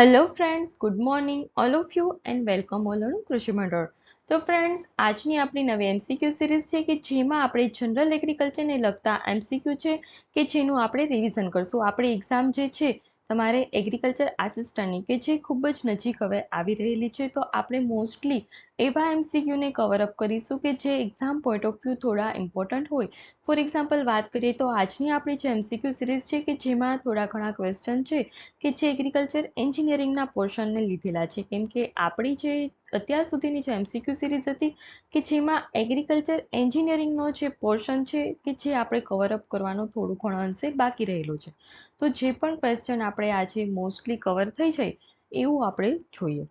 Hello friends good morning all of you and welcome all on કૃષિ મંડળ તો friends આજની આપણી નવી એમસીક્યુ સિરીઝ છે કે જેમાં આપણે જનરલ એગ્રીકલ્ચરને લગતા એમસીક્યુ છે કે જેનું આપણે રિવિઝન કરશું. આપણી એક્ઝામ જે છે, તમારે એગ્રીકલ્ચર આસિસ્ટન્ટની કે જે ખૂબ જ નજીક હવે આવી રહેલી છે, તો આપણે મોસ્ટલી એવા એમસીક્યુને કવર અપ કરીશું કે જે એક્ઝામ પોઈન્ટ ઓફ વ્યૂ થોડા ઇમ્પોર્ટન્ટ હોય. ફોર એક્ઝામ્પલ વાત કરીએ તો આજની આપણી જે એમસીક્યુ સિરીઝ છે કે જેમાં થોડા ઘણા ક્વેશ્ચન છે કે જે એગ્રીકલ્ચર એન્જિનિયરિંગના પોર્શનને લીધેલા છે. કેમ કે આપણી જે અત્યાર સુધીની જે એમસીક્યુ સિરીઝ હતી કે જેમાં એગ્રીકલ્ચર એન્જિનિયરિંગનો જે પોર્શન છે કે જે આપણે કવરઅપ કરવાનો થોડું ઘણો અંશે બાકી રહેલો છે. તો જે પણ ક્વેશ્ચન આપણે આજે મોસ્ટલી કવર થઈ જાય એવું આપણે જોઈએ.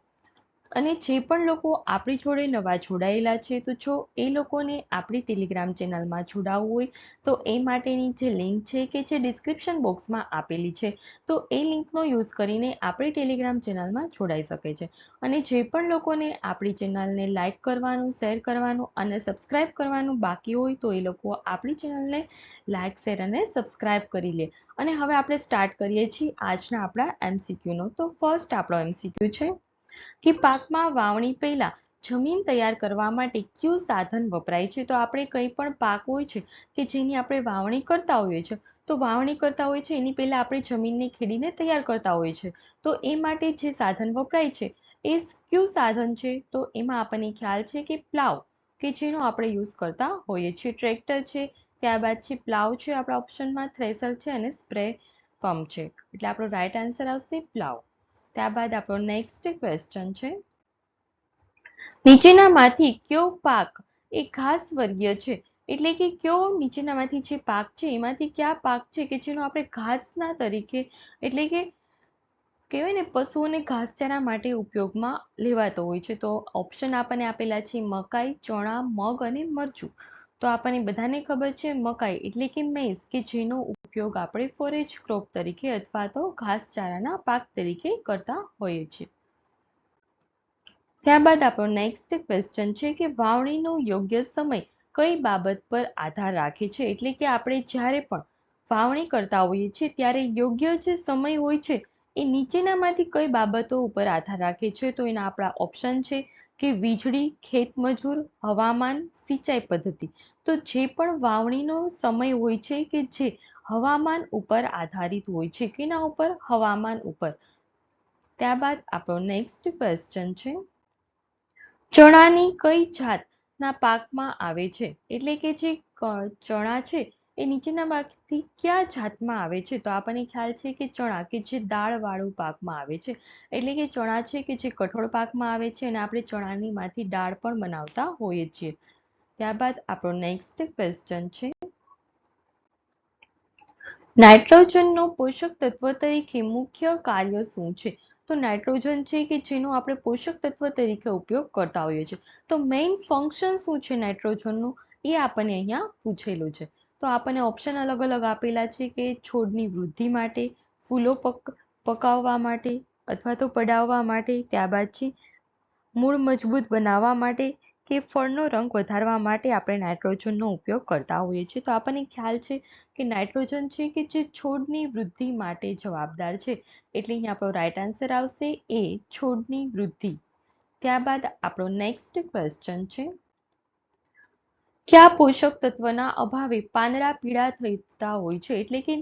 અને જે પણ લોકો આપણી જોડે નવા જોડાયેલા છે, તો જો એ લોકોને આપણી ટેલિગ્રામ ચેનલમાં જોડાવવું હોય, તો એ માટેની જે લિંક છે કે જે ડિસ્ક્રિપ્શન બોક્સમાં આપેલી છે, તો એ લિંકનો યુઝ કરીને આપણી ટેલિગ્રામ ચેનલમાં જોડાઈ શકે છે. અને જે પણ લોકોને આપણી ચેનલને લાઇક કરવાનું શેર કરવાનું અને સબસ્ક્રાઇબ કરવાનું બાકી હોય, તો એ લોકો આપણી ચેનલને લાઇક શેર અને સબસ્ક્રાઇબ કરી લે. અને હવે આપણે સ્ટાર્ટ કરીએ છીએ આજના આપણા એમસીક્યુનો તો ફર્સ્ટ આપણો એમસીક્યુ છે. કે પાકમાં વાવણી પહેલા જમીન તૈયાર કરવા માટે કયું સાધન વપરાય છે? તો આપણે કંઈ પણ પાક હોય છે કે જેની આપણે વાવણી કરતા હોઈએ છીએ, તો વાવણી કરતા હોય છે, એની પહેલાં આપણે જમીનને ખેડીને તૈયાર કરતા હોઈએ છીએ. તો એ માટે જે સાધન વપરાય છે, એ કયું સાધન છે? તો એમાં આપણને ખ્યાલ છે કે પ્લાવ, કે જેનો આપણે યુઝ કરતા હોઈએ છીએ. ટ્રેક્ટર છે, ત્યારબાદ છે પ્લાવ છે, આપણા ઓપ્શનમાં થ્રેસર છે અને સ્પ્રે પંપ છે. એટલે આપણો રાઈટ આન્સર આવશે પ્લાવ. ત્યારબાદ આપણો નેક્સ્ટ ક્વેશ્ચન છે. નીચેનામાંથી કયો પાક એ ઘાસ વર્ગીય છે? એટલે કે કયો નીચેનામાંથી જે પાક છે, એમાંથી કયા પાક છે કે જેનો આપણે ઘાસના તરીકે, એટલે કે કહેવાય ને પશુઓને ઘાસચારા માટે ઉપયોગમાં લેવાતો હોય છે. તો ઓપ્શન આપણને આપેલા છે મકાઈ, ચણા, મગ અને મરચું. તો આપણને બધાને ખબર છે મકાઈ એટલે કે મેઝ કે જેનો ઉપયોગ આપણે ફોરેજ ક્રોપ તરીકે અથવા તો ઘાસચારાના પાક તરીકે કરતા હોઈએ છીએ. ત્યારબાદ આપણો નેક્સ્ટ ક્વેશ્ચન છે કે વાવણીનો યોગ્ય સમય કઈ બાબત પર આધાર રાખે છે? એટલે કે આપણે જ્યારે પણ વાવણી કરતા હોઈએ છીએ ત્યારે યોગ્ય જે સમય હોય છે એ નીચેનામાંથી કઈ બાબતો ઉપર આધાર રાખે છે? તો એના આપણા ઓપ્શન છે કે વીજળી ખેતમજૂર હવામાન, સિંચાઈ પદ્ધતિ. તો જે પણ વાવણીનો સમય હોય છે કે જે હવામાન ઉપર આધારિત હોય છે, કેના ઉપર? હવામાન ઉપર. ત્યારબાદ આપણો નેક્સ્ટ ક્વેશ્ચન છે. ચણાની કઈ જાતના પાકમાં આવે છે? એટલે કે જે ચણા છે એ નીચેનામાંથી કયા જાતમાં આવે છે? તો આપણને ખ્યાલ છે કે ચણા, કે જે દાળવાળું પાકમાં આવે છે. એટલે કે ચણા છે કે જે કઠોળ પાકમાં આવે છે અને આપણે ચણાની માંથી દાળ પણ બનાવતા હોઈએ છીએ. ત્યારબાદ આપણો નેક્સ્ટ ક્વેશ્ચન છે. નાઇટ્રોજનનો પોષક તત્વ તરીકે મુખ્ય કાર્ય શું છે? તો નાઇટ્રોજન છે કે જેનો આપણે પોષક તત્વ તરીકે ઉપયોગ કરતા હોઈએ છીએ. તો મેઇન ફંક્શન શું છે નાઇટ્રોજનનું? એ આપણને અહીંયા પૂછેલું છે. તો આપણને ઓપ્શન અલગ અલગ આપેલા છે કે છોડની વૃદ્ધિ માટે, ફૂલો પક, પકાવવા માટે અથવા તો પડાવવા માટે ત્યારબાદ છે. મૂળ મજબૂત બનાવવા માટે કે ફળનો રંગ વધારવા માટે આપણે નાઇટ્રોજનનો ઉપયોગ કરતા હોઈએ છીએ. તો આપણને ખ્યાલ છે કે નાઇટ્રોજન છે કે જે છોડની વૃદ્ધિ માટે જવાબદાર છે. એટલે અહીં આપણો રાઈટ આન્સર આવશે એ છોડની વૃદ્ધિ. ત્યારબાદ આપણો નેક્સ્ટ ક્વેશ્ચન છે. કયા પોષક તત્વના અભાવે પાંદડા પીળા થતા હોય છે? એટલે કે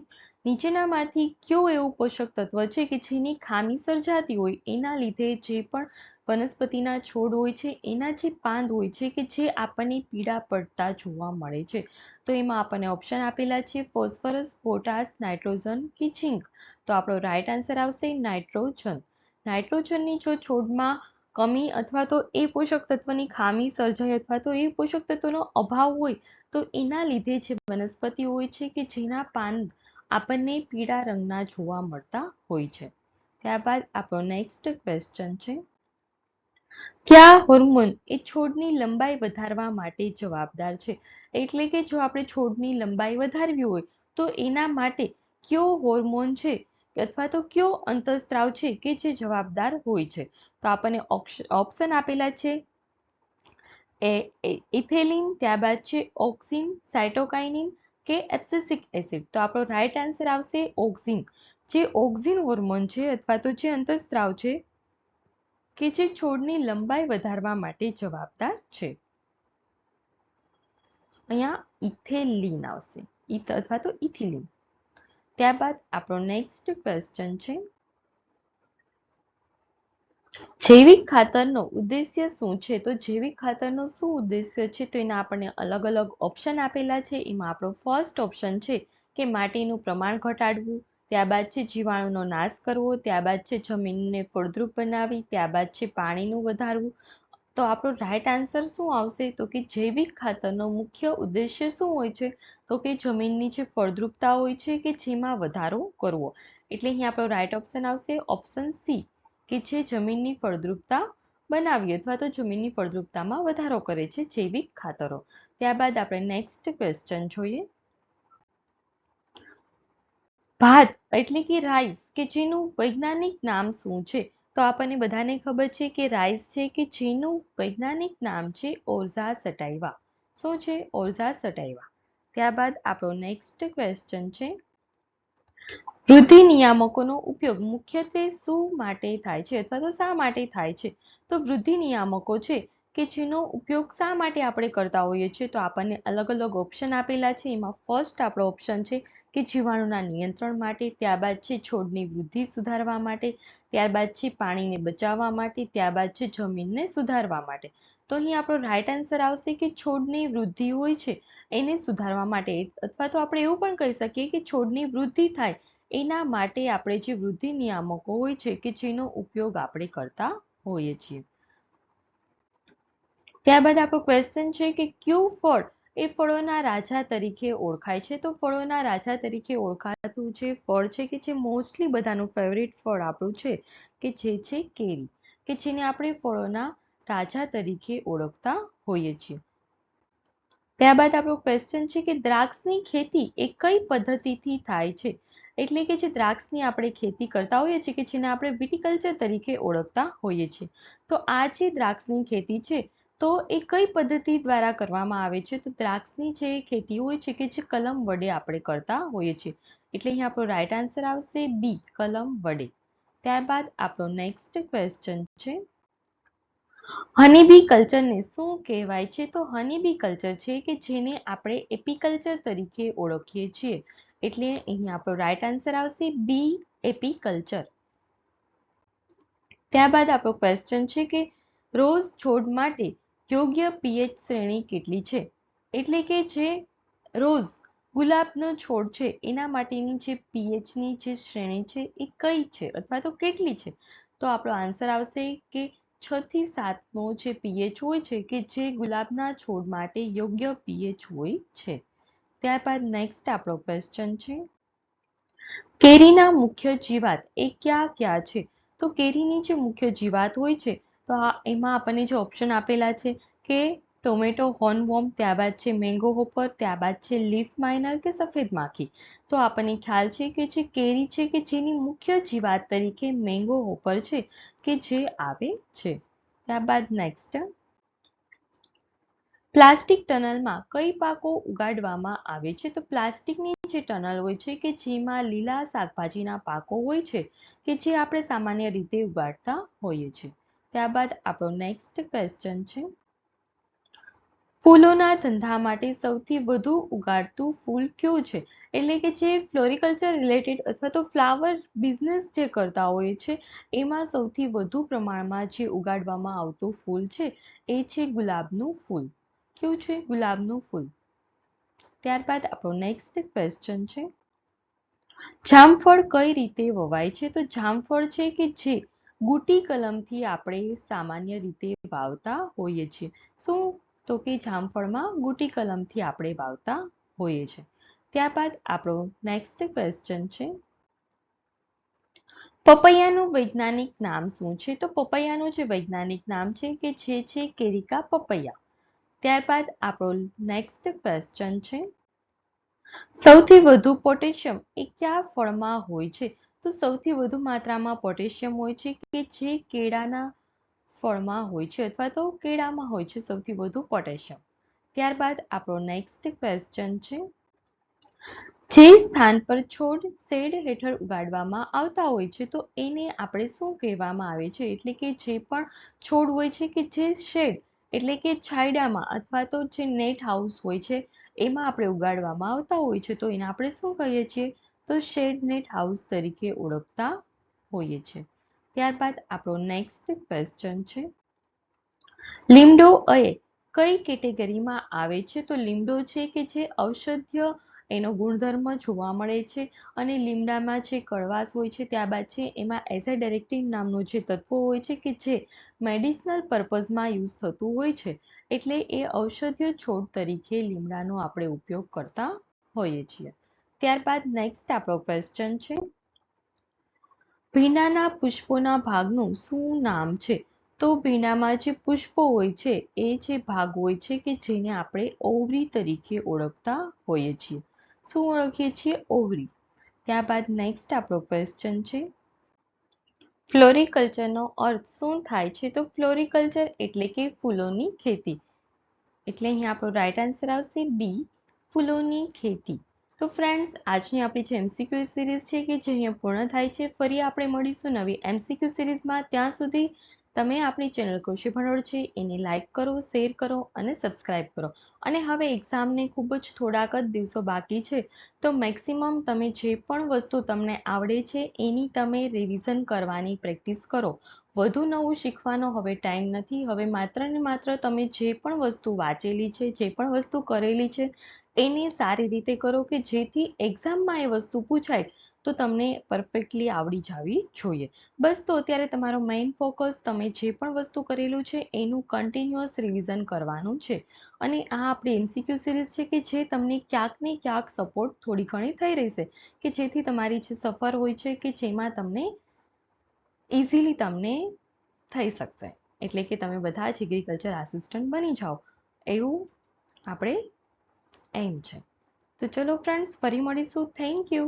નીચેનામાંથી કયો એવું પોષક તત્વ છે કે જેની ખામી સર્જાતી હોય? એના લીધે જે પણ વનસ્પતિના છોડ હોય છે, એના જે પાંદ હોય છે કે જે આપણને પીળા પડતા જોવા મળે છે. તો એમાં આપણને ઓપ્શન આપેલા છે ફોસ્ફરસ પોટાસ નાઇટ્રોજન કે ઝીંક. તો આપણો રાઈટ આન્સર આવશે નાઇટ્રોજન. નાઇટ્રોજનની જો છોડમાં કમી અથવા તો એ પોષક તત્વની ખામી સર્જાય અથવા તો એ પોષક તત્વનો અભાવ હોય તો એના લીધે જે વનસ્પતિ હોય છે કે જેના પાન આપણને પીળા રંગના જોવા મળતા હોય છે. ત્યારબાદ આપણો નેક્સ્ટ ક્વેશ્ચન છે. કયા હોર્મોન એ છોડની લંબાઈ વધારવા માટે જવાબદાર છે? એટલે કે જો આપણે છોડની લંબાઈ વધારવી હોય તો એના માટે કયો હોર્મોન છે? અથવા તો કયો અંતઃસ્ત્રાવ છે કે જે જવાબદાર હોય છે? આપણને ઓપ્શન આપેલા છે. એ ઇથેલિન ત્યારબાદ છે ઓક્સિન સાઇટોકાઇનિન કે એપ્સેસિક એસિડ તો આપણો રાઈટ આન્સર આવશે ઓક્સિન જે ઓક્સિન હોર્મોન છે અથવા તો જે અંતઃસ્ત્રાવ છે કે જે છોડની લંબાઈ વધારવા માટે જવાબદાર છે. અહીંયા ઇથેલિન આવશે. ઇથ અથવા તો ઇથિલિન ત્યારબાદ આપણો નેક્સ્ટ ક્વેશ્ચન છે જૈવિક ખાતરનો ઉદ્દેશ્ય શું છે? તો જૈવિક ખાતરનો શું ઉદ્દેશ્ય છે? તો એના આપણને અલગ અલગ ઓપ્શન આપેલા છે. એમાં આપણો ફર્સ્ટ ઓપ્શન છે કે માટીનું પ્રમાણ ઘટાડવું, ત્યારબાદ છે જીવાણુનો નાશ કરવો, ત્યારબાદ છે જમીનને ફળદ્રુપ બનાવી, ત્યારબાદ છે પાણીનું વધારવું. તો આપણો રાઈટ આન્સર શું આવશે? તો કે જૈવિક ખાતરનો મુખ્ય ઉદ્દેશ્ય શું હોય છે? તો કે જમીનની જે ફળદ્રુપતા હોય છે કે જેમાં વધારો કરવો. એટલે અહીં આપણો રાઈટ ઓપ્શન આવશે ઓપ્શન સી કે જે જમીનની ફળદ્રુપતા બનાવી અથવા તો જમીનની ફળદ્રુપતામાં વધારો કરે છે જૈવિક ખાતરો. ત્યારબાદ આપણે નેક્સ્ટ ક્વેશ્ચન જોઈએ. ભાત એટલે કે રાઈસ કે જેનું વૈજ્ઞાનિક નામ શું છે? તો આપણને બધાને ખબર છે કે રાઈસ છે કે જેનું વૈજ્ઞાનિક નામ છે ઓરઝા સટાઈવા શું છે? ઓરઝા સટાઈવા ત્યારબાદ આપણો નેક્સ્ટ ક્વેશ્ચન છે. વૃદ્ધિ નિયામકોનો ઉપયોગ મુખ્યત્વે શું માટે થાય છે અથવા તો શા માટે થાય છે? તો વૃદ્ધિ નિયામકો છે કે જેનો ઉપયોગ શા માટે આપણે કરતા હોઈએ છીએ? તો આપણને અલગ અલગ ઓપ્શન આપેલા છે. એમાં ફર્સ્ટ આપણો ઓપ્શન છે કે જીવાણુના નિયંત્રણ માટે, ત્યારબાદ છે છોડની વૃદ્ધિ સુધારવા માટે, ત્યારબાદ છે પાણીને બચાવવા માટે, ત્યારબાદ છે જમીનને સુધારવા માટે. તો અહીં આપણો રાઈટ આન્સર આવશે કે છોડની વૃદ્ધિ હોય છે. એને સુધારવા માટે અથવા તો આપણે એવું પણ કહી શકીએ કે છોડની વૃદ્ધિ થાય. એના માટે આપણે જે વૃદ્ધિ નિયામકો હોય છે કે જેનો ઉપયોગ આપણે કરતા હોઈએ છીએ. ત્યારબાદ આપણો ક્વેશ્ચન છે કે કયું ફળ એ ફળોના રાજા તરીકે ઓળખાય છે. તો ફળોના રાજા તરીકે ઓળખાતું જે ફળ છે કે જે મોસ્ટલી બધાનું ફેવરિટ ફળ આપણું છે કે જે છે કેરી. કે જેને આપણે ફળોના રાજા તરીકે ઓળખતા હોઈએ છીએ. ત્યારબાદ આપણો ક્વેશ્ચન છે કે દ્રાક્ષની ખેતી એ કઈ પદ્ધતિથી થાય છે? એટલે કે જે દ્રાક્ષની આપણે ખેતી કરતા હોઈએ છીએ કે જેને આપણે વિટીકલ્ચર તરીકે ઓળખતા હોઈએ છીએ. તો આ જે દ્રાક્ષની ખેતી છે, તો એ કઈ પદ્ધતિ દ્વારા કરવામાં આવે છે? તો દ્રાક્ષની જે ખેતી હોય છે કે જે કલમ વડે આપણે કરતા હોઈએ છીએ. એટલે અહીં આપણો રાઈટ આન્સર આવશે બી, કલમ વડે. ત્યારબાદ આપણો નેક્સ્ટ ક્વેશ્ચન છે હનીબી કલ્ચરને શું કહેવાય છે? તો હનીબી કલ્ચર છે કે જેને આપણે એપીકલ્ચર તરીકે ઓળખીએ છીએ. એટલે અહીં આપણો રાઈટ આન્સર આવશે બી, એપીકલ્ચર. ત્યારબાદ આપણો ક્વેશ્ચન છે કે રોઝ છોડ માટે યોગ્ય પીએચ શ્રેણી કેટલી છે? એટલે કે જે રોઝ ગુલાબનો છોડ છે, એના માટેની જે પીએચની જે શ્રેણી છે એ કઈ છે? અથવા તો કેટલી છે? તો આપણો આન્સર આવશે કે છ થી સાતનો જે પીએચ હોય છે કે જે ગુલાબના છોડ માટે યોગ્ય પીએચ હોય છે. ત્યારબાદ નેક્સ્ટ આપણો ક્વેશ્ચન છે. કેરીના મુખ્ય જીવાત એ ક્યાં ક્યાં છે? તો કેરીની જે મુખ્ય જીવાત હોય છે, તો આ એમાં આપણને જે ઓપ્શન આપેલા છે કે ટોમેટો હોર્નવોર્મ ત્યારબાદ છે મેંગો હોપર, ત્યારબાદ છે લીફ માઇનર કે સફેદ માખી. તો આપણને ખ્યાલ છે કે જે કેરી છે કે જેની મુખ્ય જીવાત તરીકે મેંગો હોપર છે કે જે આવે છે. ત્યારબાદ નેક્સ્ટ પ્લાસ્ટિક ટનલમાં કઈ પાકો ઉગાડવામાં આવે છે? તો પ્લાસ્ટિકની જે ટનલ હોય છે કે જેમાં લીલા શાકભાજીના પાકો હોય છે કે જે આપણે સામાન્ય રીતે ઉગાડતા હોઈએ છીએ. ત્યારબાદ આપણો નેક્સ્ટ ક્વેશ્ચન છે. ફૂલોના ધંધા માટે સૌથી વધુ ઉગાડતું ફૂલ કયું છે? એટલે કે જે ફ્લોરિકલ્ચર રિલેટેડ અથવા તો ફ્લાવર બિઝનેસ જે કરતા હોય છે, એમાં સૌથી વધુ પ્રમાણમાં જે ઉગાડવામાં આવતું ફૂલ છે, એ છે ગુલાબનું ફૂલ. કયું છે ગુલાબનું ફૂલ? ત્યારબાદ આપણો નેક્સ્ટ ક્વેશ્ચન છે. જામફળ કઈ રીતે વવાય છે? તો જામફળ છે કે જે ગુટી કલમથી આપણે સામાન્ય રીતે વાવતા હોઈએ છીએ. શું તો કે જામફળમાં ગુટી કલમથી આપણે વાવતા હોઈએ છીએ ત્યારબાદ આપણો નેક્સ્ટ ક્વેશ્ચન છે. પપૈયાનું વૈજ્ઞાનિક નામ શું છે? તો પપૈયાનું જે વૈજ્ઞાનિક નામ છે કે જે છે કેરિકા પપૈયા. ત્યારબાદ આપણો નેક્સ્ટ ક્વેશ્ચન છે. સૌથી વધુ પોટેશિયમ એ કયા ફળમાં હોય છે? તો સૌથી વધુ માત્રામાં પોટેશિયમ હોય છે કે જે કેળાના ફળમાં હોય છે અથવા તો કેળામાં હોય છે સૌથી વધુ પોટેશિયમ. ત્યારબાદ આપણો નેક્સ્ટ ક્વેશ્ચન છે. જે સ્થાન પર છોડ શેડ હેઠળ ઉગાડવામાં આવતા હોય છે, તો એને આપણે શું કહેવામાં આવે છે? એટલે કે જે પણ છોડ હોય છે કે જે શેડ, એટલે કે છાયડામાં અથવા તો જે નેટ હાઉસ હોય છે, એમાં આપણે ઉગાડવામાં આવતા હોય છે, તો એને આપણે શું કહીએ છીએ? તો શેડ નેટ હાઉસ તરીકે ઓળખતા હોઈએ છીએ. ત્યારબાદ આપણો નેક્સ્ટ ક્વેશ્ચન છે. લીમડો એ કઈ કેટેગરીમાં આવે છે? તો લીમડો છે કે જે ઔષધ્ય એનો ગુણધર્મ જોવા મળે છે અને લીમડામાં જે કડવાશ હોય છે ત્યારબાદ છે એમાં એઝેડેરેક્ટિન નામનું જે તત્વો હોય છે કે જે મેડિસિનલ પર્પઝમાં યુઝ થતું હોય છે એટલે એ ઔષધીય છોડ તરીકે લીમડાનો આપણે ઉપયોગ કરતા હોઈએ છીએ. ત્યારબાદ નેક્સ્ટ આપણો ક્વેશ્ચન છે. ભીંડાના પુષ્પોના ભાગનું શું નામ છે? તો ભીનામાં જે પુષ્પો હોય છે, એ જે ભાગ હોય છે કે જેને આપણે ઓવરી તરીકે ઓળખતા હોઈએ છીએ. શું ઓળખીએ છીએ? ઓવરી. ત્યારબાદ નેક્સ્ટ આપણો ક્વેશ્ચન છે. ફ્લોરિકલ્ચરનો અર્થ શું થાય છે? તો ફ્લોરિકલ્ચર એટલે કે ફૂલોની ખેતી. એટલે અહીં આપણો રાઈટ આન્સર આવશે બી, ફૂલોની ખેતી. તો ફ્રેન્ડ્સ આજની આપણી જે એમસીક્યુ સિરીઝ છે કે જે અહીંયા પૂર્ણ થાય છે, ફરી આપણે મળીશું નવી એમસીક્યુ સિરીઝમાં ત્યાં સુધી તમે આપણી ચેનલ કૃષિ ભંડોળ છે, એને લાઇક કરો શેર કરો અને સબસ્ક્રાઇબ કરો. અને હવે એક્ઝામને ખૂબ જ થોડાક જ દિવસો બાકી છે, તો મેક્સિમમ તમે જે પણ વસ્તુ તમને આવડે છે, એની તમે રિવિઝન કરવાની પ્રેક્ટિસ કરો. વધુ નવું શીખવાનો હવે ટાઈમ નથી. હવે માત્ર ને માત્ર તમે જે પણ વસ્તુ વાંચેલી છે, જે પણ વસ્તુ કરેલી છે એની સારી રીતે કરો કે જેથી એક્ઝામમાં એ વસ્તુ પૂછાય, તો તમને પરફેક્ટલી આવડી જવી જોઈએ. બસ તો અત્યારે તમારો મેઇન ફોકસ તમે જે પણ વસ્તુ કરેલું છે, એનું કન્ટિન્યુઅસ રિવિઝન કરવાનું છે. અને આ આપણી એમસીક્યુ સિરીઝ છે કે જે તમને ક્યાંક ને ક્યાંક સપોર્ટ થોડી ઘણી થઈ રહેશે, કે જેથી તમારી જે સફર હોય છે કે જેમાં તમને ઇઝીલી તમને થઈ શકશે. એટલે કે તમે બધા જ એગ્રીકલ્ચર આસિસ્ટન્ટ બની જાઓ. એવું આપણે એમ છે. તો ચલો ફ્રેન્ડ્સ ફરી મળીશું. Thank you